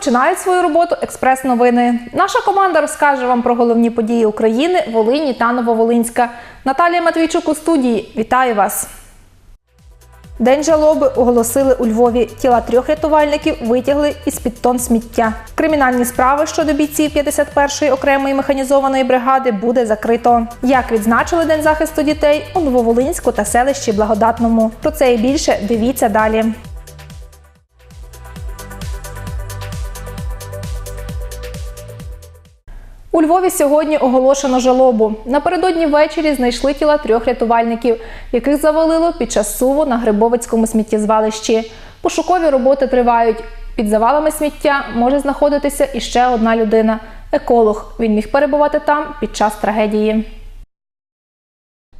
Розпочинають свою роботу експрес-новини. Наша команда розкаже вам про головні події України, Волині та Нововолинська. Наталія Матвійчук у студії. Вітаю вас! День жалоби оголосили у Львові. Тіла трьох рятувальників витягли із під тонн сміття. Кримінальні справи щодо бійців 51-ї окремої механізованої бригади буде закрито. Як відзначили День захисту дітей у Нововолинську та селищі Благодатному. Про це і більше дивіться далі. У Львові сьогодні оголошено жалобу. Напередодні ввечері знайшли тіла трьох рятувальників, яких завалило під час суву на Грибовицькому сміттєзвалищі. Пошукові роботи тривають. Під завалами сміття може знаходитися іще одна людина еколог. Він міг перебувати там під час трагедії.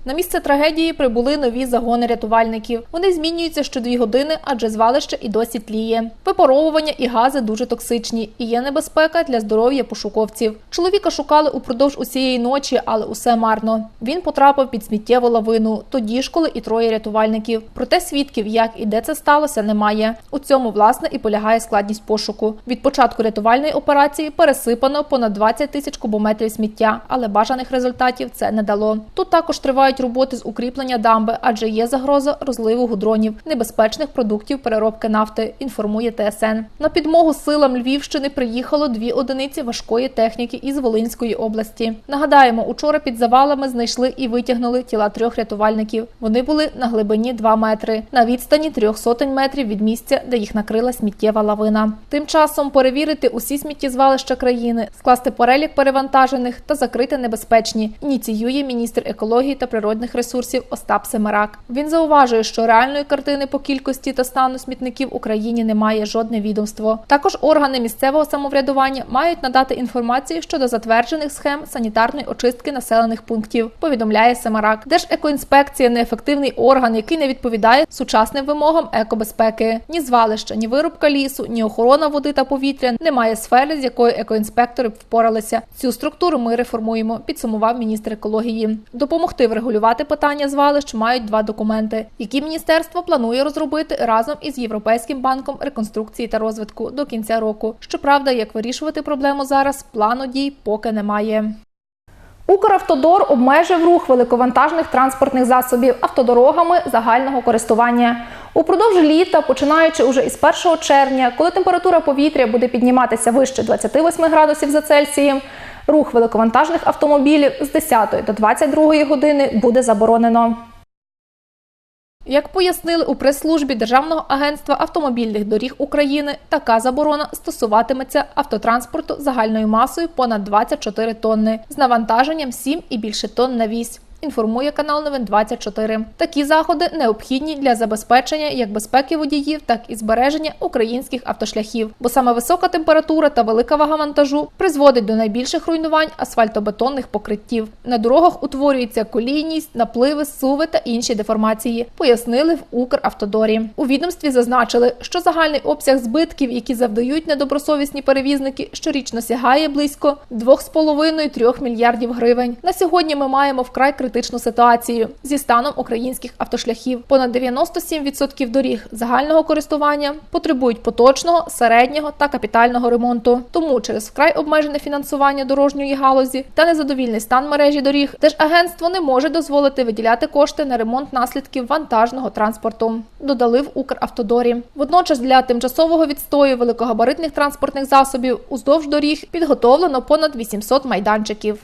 На місце трагедії прибули нові загони рятувальників. Вони змінюються що дві години, адже звалище і досі тліє. Випаровування і гази дуже токсичні і є небезпека для здоров'я пошуковців. Чоловіка шукали упродовж усієї ночі, але усе марно. Він потрапив під сміттєву лавину. Тоді ж, коли і троє рятувальників. Проте свідків, як і де це сталося, немає. У цьому власне і полягає складність пошуку. Від початку рятувальної операції пересипано понад 20 тисяч кубометрів сміття, але бажаних результатів це не дало. Тут також тривають роботи з укріплення дамби, адже є загроза розливу гудронів, небезпечних продуктів переробки нафти. Інформує ТСН. На підмогу силам Львівщини приїхало дві одиниці важкої техніки із Волинської області. Нагадаємо, учора під завалами знайшли і витягнули тіла трьох рятувальників. Вони були на глибині 2 метри, на відстані трьох сотень метрів від місця, де їх накрила сміттєва лавина. Тим часом перевірити усі сміттєзвалища країни, скласти перелік перевантажених та закрити небезпечні. Ініціює міністр екології та природних ресурсів Остап Семерак. Він зауважує, що реальної картини по кількості та стану смітників в Україні немає жодне відомство. Також органи місцевого самоврядування мають надати інформацію щодо затверджених схем санітарної очистки населених пунктів. Повідомляє Семерак. Держекоінспекція неефективний орган, який не відповідає сучасним вимогам екобезпеки. Ні звалища, ні вирубка лісу, ні охорона води та повітря немає сфери, з якою екоінспектори впоралися. Цю структуру ми реформуємо. Підсумував міністр екології. Допомогти врегулювати питання звалищ мають два документи, які міністерство планує розробити разом із Європейським банком реконструкції та розвитку до кінця року. Щоправда, як вирішувати проблему зараз, плану дій поки немає. Укравтодор обмежив рух великовантажних транспортних засобів автодорогами загального користування. Упродовж літа, починаючи уже із 1 червня, коли температура повітря буде підніматися вище 28 градусів за Цельсієм, рух великовантажних автомобілів з 10 до 22 години буде заборонено. Як пояснили у прес-службі Державного агентства автомобільних доріг України, така заборона стосуватиметься автотранспорту загальною масою понад 24 тонни з навантаженням 7 і більше тонн на вісь. Інформує канал Новин 24. Такі заходи необхідні для забезпечення як безпеки водіїв, так і збереження українських автошляхів, бо саме висока температура та велика вага вантажу призводить до найбільших руйнувань асфальтобетонних покриттів. На дорогах утворюється колійність, напливи, суви та інші деформації. Пояснили в Укравтодорі. У відомстві зазначили, що загальний обсяг збитків, які завдають недобросовісні перевізники, щорічно сягає близько 2,5-3 мільярдів гривень. На сьогодні ми маємо вкрай критичну ситуацію зі станом українських автошляхів. Понад 97% доріг загального користування потребують поточного, середнього та капітального ремонту. Тому через вкрай обмежене фінансування дорожньої галузі та незадовільний стан мережі доріг, Держагентство не може дозволити виділяти кошти на ремонт наслідків вантажного транспорту. Додали в Укравтодорі. Водночас для тимчасового відстою великогабаритних транспортних засобів уздовж доріг підготовлено понад 800 майданчиків.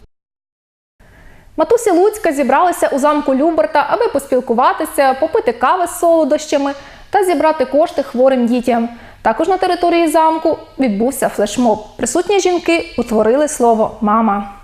Матусі Луцька зібралася у замку Люберта, аби поспілкуватися, попити кави з солодощами та зібрати кошти хворим дітям. Також на території замку відбувся флешмоб. Присутні жінки утворили слово Мама.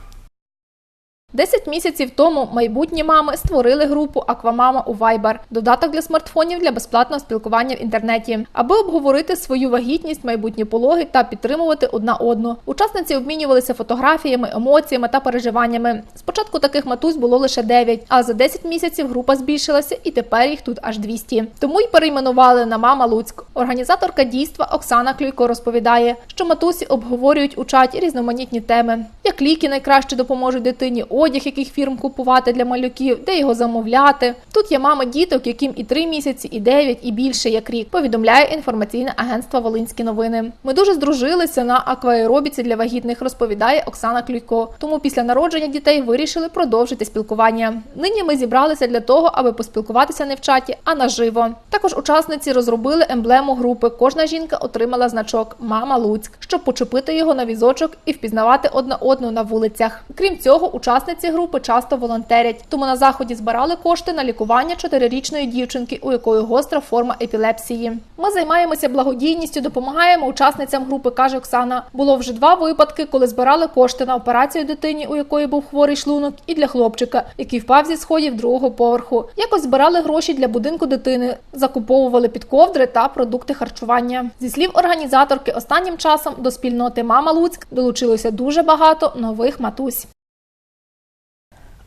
Десять місяців тому майбутні мами створили групу Аквамама у Viber – додаток для смартфонів для безплатного спілкування в інтернеті, аби обговорити свою вагітність, майбутні пологи та підтримувати одна одну. Учасниці обмінювалися фотографіями, емоціями та переживаннями. Спочатку таких матусь було лише 9, а за 10 місяців група збільшилася, і тепер їх тут аж 200. Тому й перейменували на Мама Луцьк. Організаторка дійства Оксана Клюйко розповідає, що матусі обговорюють у чаті різноманітні теми, як ліки найкраще допоможуть дитині одяг, яких фірм купувати для малюків, де його замовляти. Тут є мами діток, яким і 3 місяці, і 9, і більше як рік. Повідомляє інформаційне агентство Волинські новини. Ми дуже здружилися на акваеробіці для вагітних, розповідає Оксана Клюйко. Тому після народження дітей вирішили продовжити спілкування. Нині ми зібралися для того, аби поспілкуватися не в чаті, а наживо. Також учасниці розробили емблему групи. Кожна жінка отримала значок Мама Луцьк, щоб почепити його на візочок і впізнавати одна одну на вулицях. Крім цього, учасниці групи часто волонтерять, тому на заході збирали кошти на лікування чотирирічної дівчинки, у якої гостра форма епілепсії. Ми займаємося благодійністю, допомагаємо учасницям групи, каже Оксана. Було вже два випадки, коли збирали кошти на операцію дитині, у якої був хворий шлунок, і для хлопчика, який впав зі сходів другого поверху. Якось збирали гроші для будинку дитини, закуповували підковдри та продукти харчування. Зі слів організаторки, останнім часом до спільноти Мама Луцьк долучилося дуже багато нових матусь.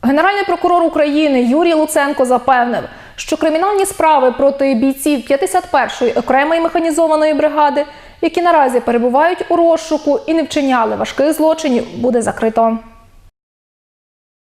Генеральний прокурор України Юрій Луценко запевнив, що кримінальні справи проти бійців 51-ї окремої механізованої бригади, які наразі перебувають у розшуку і не вчиняли важких злочинів, буде закрито.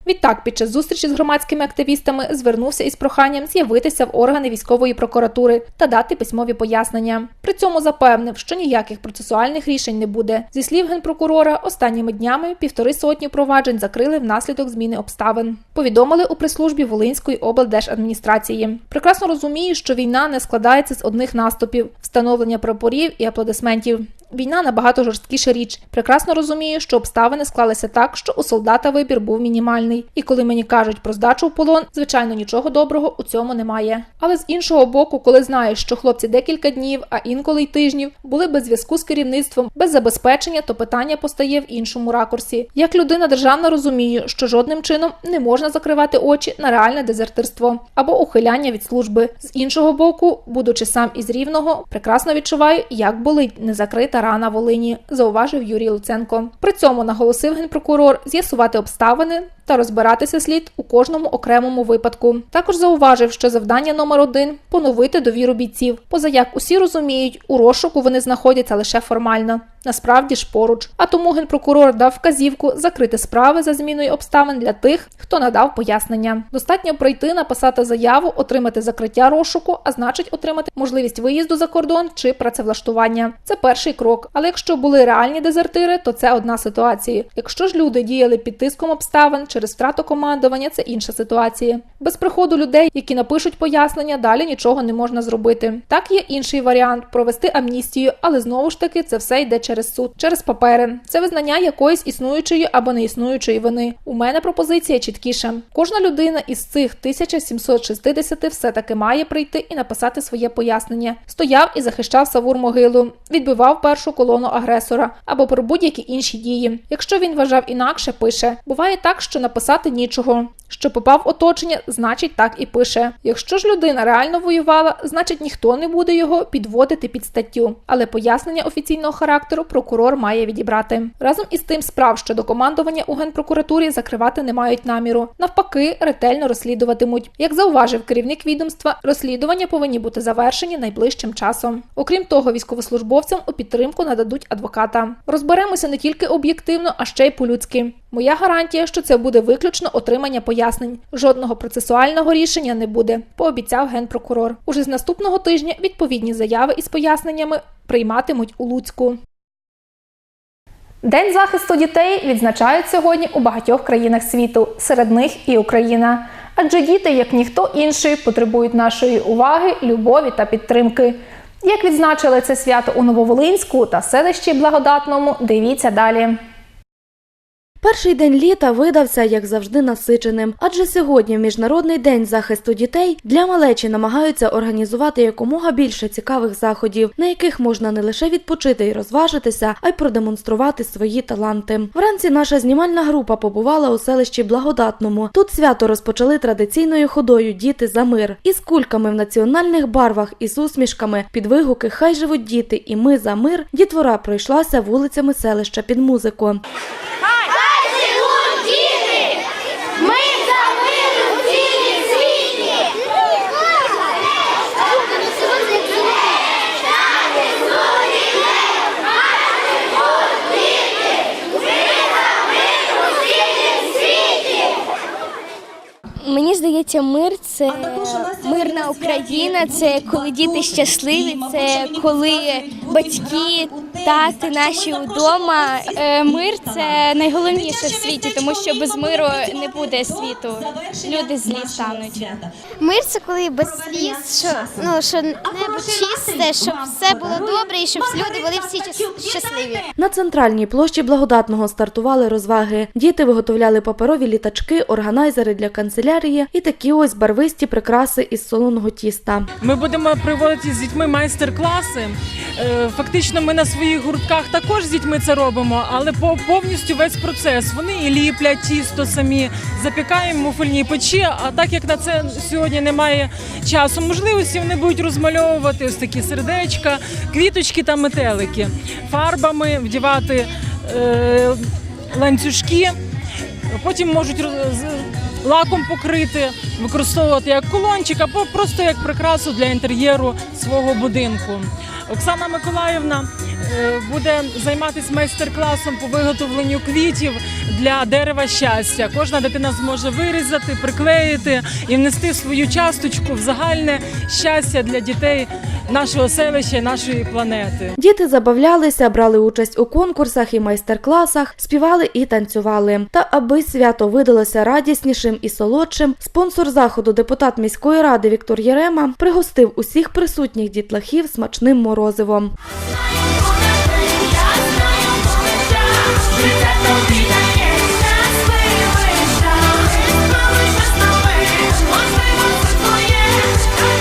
Відтак, під час зустрічі з громадськими активістами звернувся із проханням з'явитися в органи військової прокуратури та дати письмові пояснення. При цьому запевнив, що ніяких процесуальних рішень не буде. Зі слів генпрокурора, останніми днями півтори сотні проваджень закрили внаслідок зміни обставин. Повідомили у прес-службі Волинської облдержадміністрації. Прекрасно розумію, що війна не складається з одних наступів, встановлення прапорів і аплодисментів. Війна набагато жорсткіша річ. Прекрасно розумію, що обставини склалися так, що у солдата вибір був мінімальний. І коли мені кажуть про здачу в полон, звичайно, нічого доброго у цьому немає. Але з іншого боку, коли знаєш, що хлопці декілька днів, а інколи й тижнів, були без зв'язку з керівництвом, без забезпечення, то питання постає в іншому ракурсі. Як людина державна розумію, що жодним чином не можна закривати очі на реальне дезертирство або ухиляння від служби. З іншого боку, будучи сам із рівного, прекрасно відчуваю, як болить незакрита рана Волині, зауважив Юрій Луценко. При цьому наголосив генпрокурор з'ясувати обставини та розбиратися слід у кожному окремому випадку. Також зауважив, що завдання номер один поновити довіру бійців. Поза як усі розуміють, у розшуку вони знаходяться лише формально. Насправді ж поруч. А тому генпрокурор дав вказівку закрити справи за зміною обставин для тих, хто надав пояснення. Достатньо прийти, написати заяву, отримати закриття розшуку, а значить отримати можливість виїзду за кордон чи працевлаштування. Це перший крок. Але якщо були реальні дезертири, то це одна ситуація. Якщо ж люди діяли під тиском обставин через втрату командування, це інша ситуація. Без приходу людей, які напишуть пояснення, далі нічого не можна зробити. Так є інший варіант провести амністію, але знову ж таки це все йде через суд, через папери. Це визнання якоїсь існуючої або неіснуючої вини. У мене пропозиція чіткіша. Кожна людина із цих 1760 все-таки має прийти і написати своє пояснення. Стояв і захищав Савур могилу, відбивав першу колону агресора або про будь-які інші дії. Якщо він вважав інакше, пише. Буває так, що написати нічого. Що попав оточення, значить так і пише. Якщо ж людина реально воювала, значить ніхто не буде його підводити під статтю. Але пояснення офіційного характеру прокурор має відібрати. Разом із тим справ щодо командування у генпрокуратурі закривати не мають наміру. Навпаки, ретельно розслідуватимуть. Як зауважив керівник відомства, розслідування повинні бути завершені найближчим часом. Окрім того, військовослужбовцям у підтримку нададуть адвоката. Розберемося не тільки об'єктивно, а ще й по-людськи. Моя гарантія, що це буде виключно отримання пояснень. Жодного процесуального рішення не буде, пообіцяв генпрокурор. Уже з наступного тижня відповідні заяви із поясненнями прийматимуть у Луцьку. День захисту дітей відзначають сьогодні у багатьох країнах світу, серед них і Україна. Адже діти, як ніхто інший, потребують нашої уваги, любові та підтримки. Як відзначили це свято у Нововолинську та селищі Благодатному, дивіться далі. Перший день літа видався, як завжди, насиченим, адже сьогодні, в Міжнародний день захисту дітей, для малечі намагаються організувати якомога більше цікавих заходів, на яких можна не лише відпочити і розважитися, а й продемонструвати свої таланти. Вранці наша знімальна група побувала у селищі Благодатному. Тут свято розпочали традиційною ходою Діти за мир із кульками в національних барвах і з усмішками під вигуки Хай живуть діти і ми за мир. Дітвора пройшлася вулицями селища під музику. Хай живуть діти! Ми за мир у цілій світі! Мені здається, мир це мирна Україна, це коли діти щасливі, це коли батьки, тати наші вдома. Е, Мир це найголовніше в світі, тому що без миру не буде світу. Люди злі стануть. Мир це коли без сліз, що ну що небо чисте, щоб все було добре і щоб люди були всі щасливі. На центральній площі благодатного стартували розваги. Діти виготовляли паперові літачки, органайзери для канцелярії і такі ось барвисті прикраси із солоного тіста. Ми будемо проводити з дітьми майстер-класи. Е, Фактично, ми на своїх гуртках також з дітьми це робимо, але по повністю весь процес. Вони і ліплять тісто самі, запікаємо в муфельній печі. А так як на це сьогодні немає часу, можливості вони будуть розмальовувати ось такі сердечка, квіточки та метелики, фарбами вдівати е, ланцюжки. Потім можуть лаком покрити, використовувати як колончик або просто як прикрасу для інтер'єру свого будинку. Оксана Миколаївна буде займатися майстер-класом по виготовленню квітів для дерева щастя. Кожна дитина зможе вирізати, приклеїти і внести свою часточку в загальне щастя для дітей нашого селища, нашої планети. Діти забавлялися, брали участь у конкурсах і майстер-класах, співали і танцювали. Та аби свято видалося радіснішим і солодшим, спонсор заходу, депутат міської ради Віктор Єрема, пригостив усіх присутніх дітлахів смачним морозивом. Twoje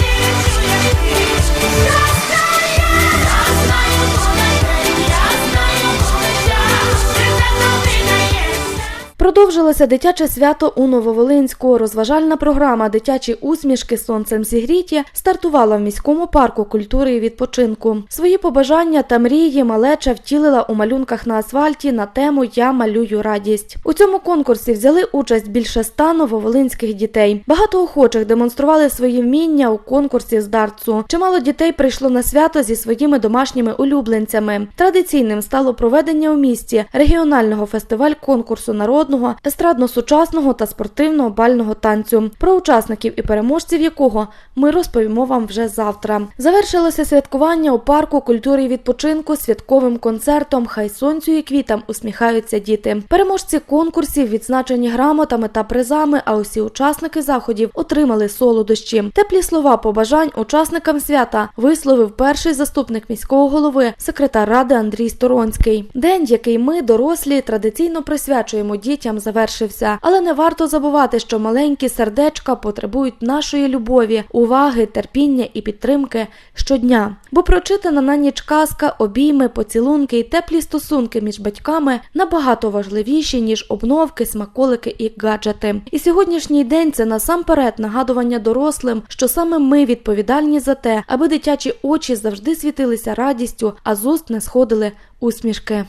Продовжилося дитяче свято у Нововолинську. Розважальна програма Дитячі усмішки сонцем зігріті стартувала в міському парку культури і відпочинку. Свої побажання та мрії малеча втілила у малюнках на асфальті на тему Я малюю радість. У цьому конкурсі взяли участь більше ста нововолинських дітей. Багато охочих демонстрували свої вміння у конкурсі з дартсу. Чимало дітей прийшло на свято зі своїми домашніми улюбленцями. Традиційним стало проведення у місті регіонального фестиваль конкурсу народного, естрадно-сучасного та спортивного бального танцю, про учасників і переможців якого ми розповімо вам вже завтра. Завершилося святкування у парку культури і відпочинку святковим концертом Хай сонцю і квітам усміхаються діти. Переможці конкурсів відзначені грамотами та призами, а усі учасники заходів отримали солодощі. Теплі слова побажань учасникам свята висловив перший заступник міського голови, секретар ради Андрій Сторонський. День, який ми, дорослі, традиційно присвячуємо дітям, завершився. Але не варто забувати, що маленькі сердечка потребують нашої любові, уваги, терпіння і підтримки щодня. Бо прочитана на ніч казка, обійми, поцілунки і теплі стосунки між батьками набагато важливіші, ніж обновки, смаколики і гаджети. І сьогоднішній день це насамперед нагадування дорослим, що саме ми відповідальні за те, аби дитячі очі завжди світилися радістю, а з уст не сходили усмішки.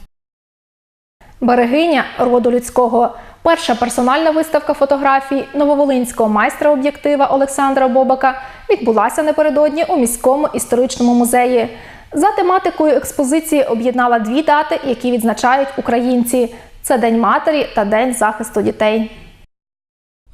Берегиня роду людського. Перша персональна виставка фотографій нововолинського майстра об'єктива Олександра Бобака відбулася напередодні у міському історичному музеї. За тематикою експозиції об'єднала дві дати, які відзначають українці: це День матері та День захисту дітей.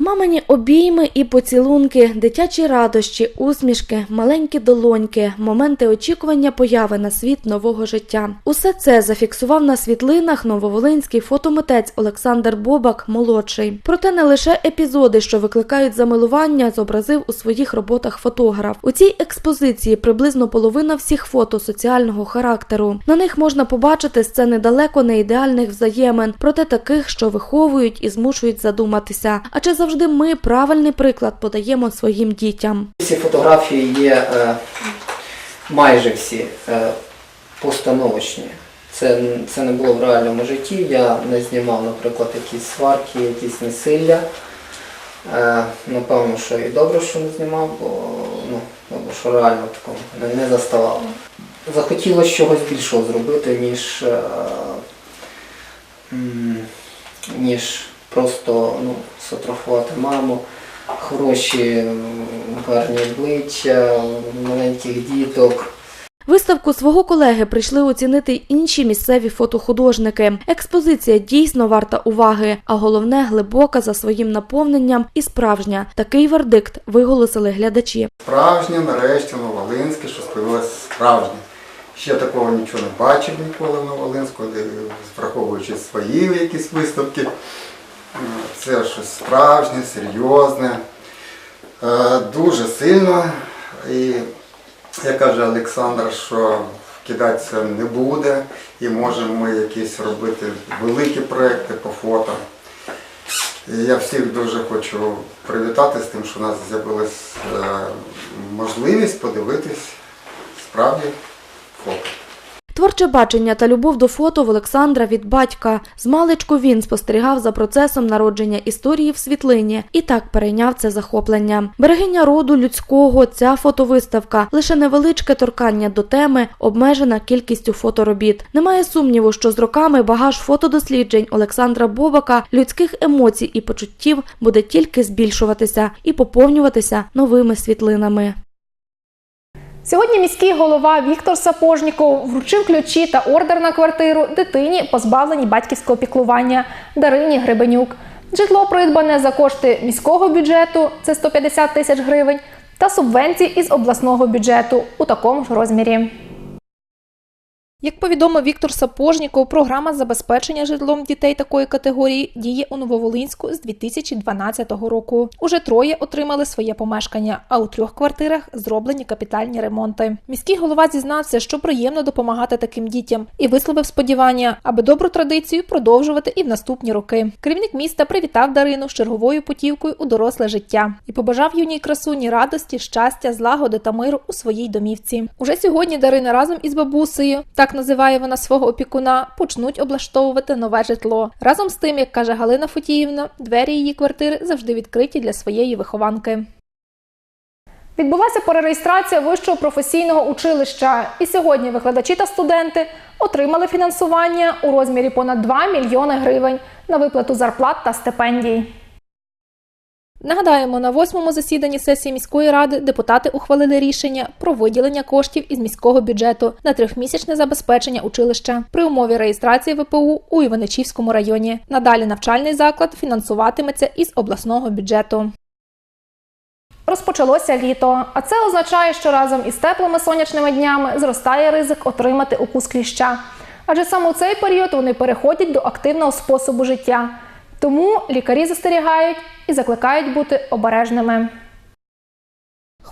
Мамині обійми і поцілунки, дитячі радощі, усмішки, маленькі долоньки, моменти очікування появи на світ нового життя. Усе це зафіксував на світлинах нововолинський фотомитець Олександр Бобак молодший. Проте не лише епізоди, що викликають замилування, зобразив у своїх роботах фотограф. У цій експозиції приблизно половина всіх фото соціального характеру. На них можна побачити сцени далеко не ідеальних взаємин, проте таких, що виховують і змушують задуматися. А чи завжди ми правильний приклад подаємо своїм дітям? Всі фотографії є е, майже всі е, постановочні. Це, це не було в реальному житті. Я не знімав, наприклад, якісь сварки, якісь насилля. Е, напевно, що і добре, що не знімав, бо ну, тому що реально такого не, не заставало. Захотілося чогось більшого зробити, ніж, е, ніж просто ну, сфотографувати маму хороші, гарні обличчя, маленьких діток. Виставку свого колеги прийшли оцінити інші місцеві фотохудожники. Експозиція дійсно варта уваги, а головне глибока за своїм наповненням і справжня. Такий вердикт виголосили глядачі. Справжнє, нарешті, Новолинське, що з'явилося справжнє. Ще такого нічого не бачив ніколи в Новолинську, враховуючи свої якісь виставки. Це щось справжнє, серйозне, е, дуже сильно. І як каже Олександр, що кидатися не буде, і можемо ми якісь робити великі проекти по фото. І я всіх дуже хочу привітати з тим, що у нас з'явилась е, можливість подивитись справді фото. Творче бачення та любов до фото в Олександра від батька. Змалечку він спостерігав за процесом народження історії в світлині і так перейняв це захоплення. Берегиня роду людського, ця фотовиставка лише невеличке торкання до теми, обмежена кількістю фоторобіт. Немає сумніву, що з роками багаж фотодосліджень Олександра Бобака, людських емоцій і почуттів буде тільки збільшуватися і поповнюватися новими світлинами. Сьогодні міський голова Віктор Сапожніков вручив ключі та ордер на квартиру дитині, позбавленій батьківського піклування Дарині Гребенюк. Житло придбане за кошти міського бюджету це 150 тисяч гривень, та субвенцій із обласного бюджету у такому ж розмірі. Як повідомив Віктор Сапожніков, програма забезпечення житлом дітей такої категорії діє у Нововолинську з 2012 року. Уже троє отримали своє помешкання, а у трьох квартирах зроблені капітальні ремонти. Міський голова зізнався, що приємно допомагати таким дітям і висловив сподівання, аби добру традицію продовжувати і в наступні роки. Керівник міста привітав Дарину з черговою путівкою у доросле життя і побажав юній красуні радості, щастя, злагоди та миру у своїй домівці. Уже сьогодні Дарина разом із бабусею, так називає вона свого опікуна, почнуть облаштовувати нове житло. Разом з тим, як каже Галина Фотіївна, двері її квартири завжди відкриті для своєї вихованки. Відбулася перереєстрація вищого професійного училища, і сьогодні викладачі та студенти отримали фінансування у розмірі понад 2 мільйони гривень на виплату зарплат та стипендій. Нагадаємо, на восьмому засіданні сесії міської ради депутати ухвалили рішення про виділення коштів із міського бюджету на трьохмісячне забезпечення училища при умові реєстрації ВПУ у Іваничівському районі. Надалі навчальний заклад фінансуватиметься із обласного бюджету. Розпочалося літо, а це означає, що разом із теплими сонячними днями зростає ризик отримати укус кліща. Адже саме у цей період вони переходять до активного способу життя. Тому лікарі застерігають і закликають бути обережними.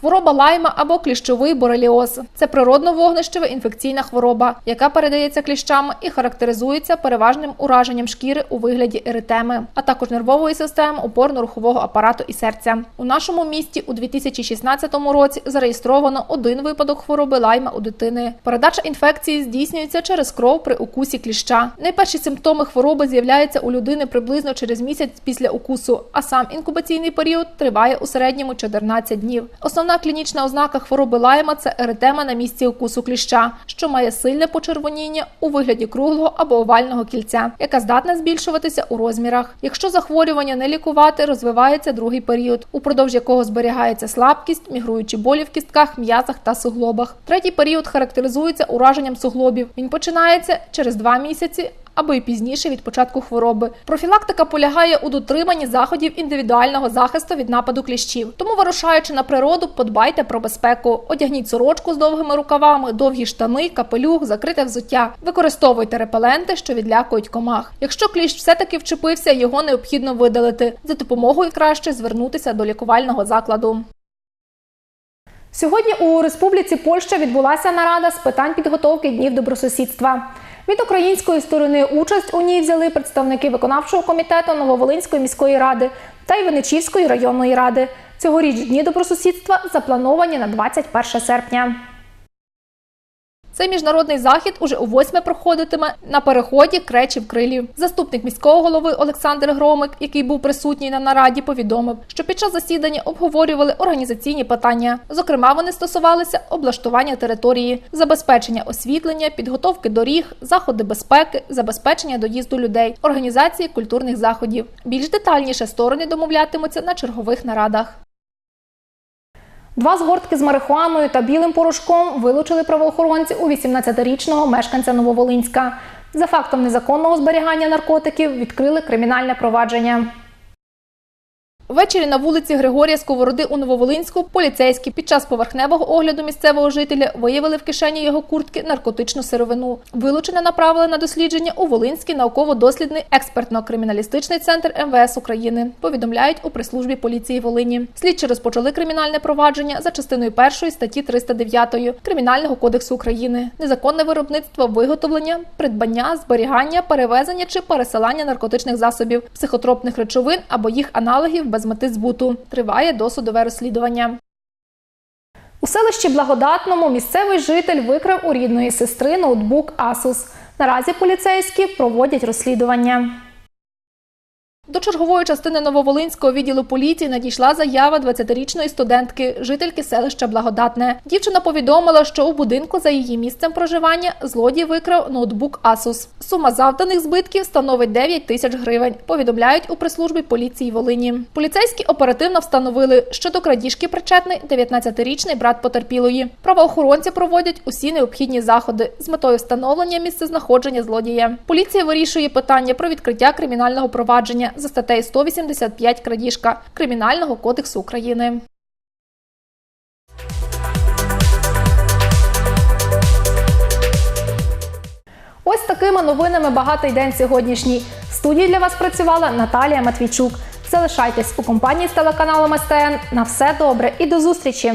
Хвороба лайма або кліщовий бореліоз це природно вогнищева інфекційна хвороба, яка передається кліщами і характеризується переважним ураженням шкіри у вигляді еритеми, а також нервової системи, опорно-рухового апарату і серця. У нашому місті у 2016 році зареєстровано один випадок хвороби лайма у дитини. Передача інфекції здійснюється через кров при укусі кліща. Найперші симптоми хвороби з'являються у людини приблизно через місяць після укусу, а сам інкубаційний період триває у середньому 14 днів. Основна клінічна ознака хвороби лайма це еретема на місці укусу кліща, що має сильне почервоніння у вигляді круглого або овального кільця, яка здатна збільшуватися у розмірах. Якщо захворювання не лікувати, розвивається другий період, упродовж якого зберігається слабкість, мігруючі болі в кістках, м'язах та суглобах. Третій період характеризується ураженням суглобів. Він починається через два місяці або й пізніше від початку хвороби. Профілактика полягає у дотриманні заходів індивідуального захисту від нападу кліщів. Тому, вирушаючи на природу, подбайте про безпеку. Одягніть сорочку з довгими рукавами, довгі штани, капелюх, закрите взуття. Використовуйте репеленти, що відлякують комах. Якщо кліщ все-таки вчепився, його необхідно видалити. За допомогою краще звернутися до лікувального закладу. Сьогодні у Республіці Польща відбулася нарада з питань підготовки днів добросусідства. Від української сторони участь у ній взяли представники виконавчого комітету Нововолинської міської ради та Іваничівської районної ради. Цьогоріч дні добросусідства заплановані на 21 серпня. Цей міжнародний захід уже у восьме проходитиме на переході Кречів Крилів. Заступник міського голови Олександр Громик, який був присутній на нараді, повідомив, що під час засідання обговорювали організаційні питання. Зокрема, вони стосувалися облаштування території, забезпечення освітлення, підготовки доріг, заходи безпеки, забезпечення доїзду людей, організації культурних заходів. Більш детальніше сторони домовлятимуться на чергових нарадах. Два згортки з марихуаною та білим порошком вилучили правоохоронці у 18-річного мешканця Нововолинська. За фактом незаконного зберігання наркотиків відкрили кримінальне провадження. Ввечері на вулиці Григорія Сковороди у Нововолинську поліцейські під час поверхневого огляду місцевого жителя виявили в кишені його куртки наркотичну сировину. Вилучене направили на дослідження у Волинський науково-дослідний експертно-криміналістичний центр МВС України. Повідомляють у прес-службі поліції Волині. Слідчі розпочали кримінальне провадження за частиною першої статті 309 Кримінального кодексу України. Незаконне виробництво, виготовлення, придбання, зберігання, перевезення чи пересилання наркотичних засобів, психотропних речовин або їх аналогів без мети збуту. Триває досудове розслідування. У селищі Благодатному місцевий житель викрав у рідної сестри ноутбук Asus. Наразі поліцейські проводять розслідування. До чергової частини Нововолинського відділу поліції надійшла заява 20-річної студентки, жительки селища Благодатне. Дівчина повідомила, що у будинку за її місцем проживання злодій викрав ноутбук Asus. Сума завданих збитків становить 9 тисяч гривень. Повідомляють у прес-службі поліції Волині. Поліцейські оперативно встановили, що до крадіжки причетний 19-річний брат потерпілої. Правоохоронці проводять усі необхідні заходи з метою встановлення місцезнаходження злодія. Поліція вирішує питання про відкриття кримінального провадження за статтею 185 крадіжка Кримінального кодексу України. Ось такими новинами багатий день сьогоднішній. В студії для вас працювала Наталія Матвійчук. Залишайтесь у компанії з телеканалом СТН. На все добре і до зустрічі!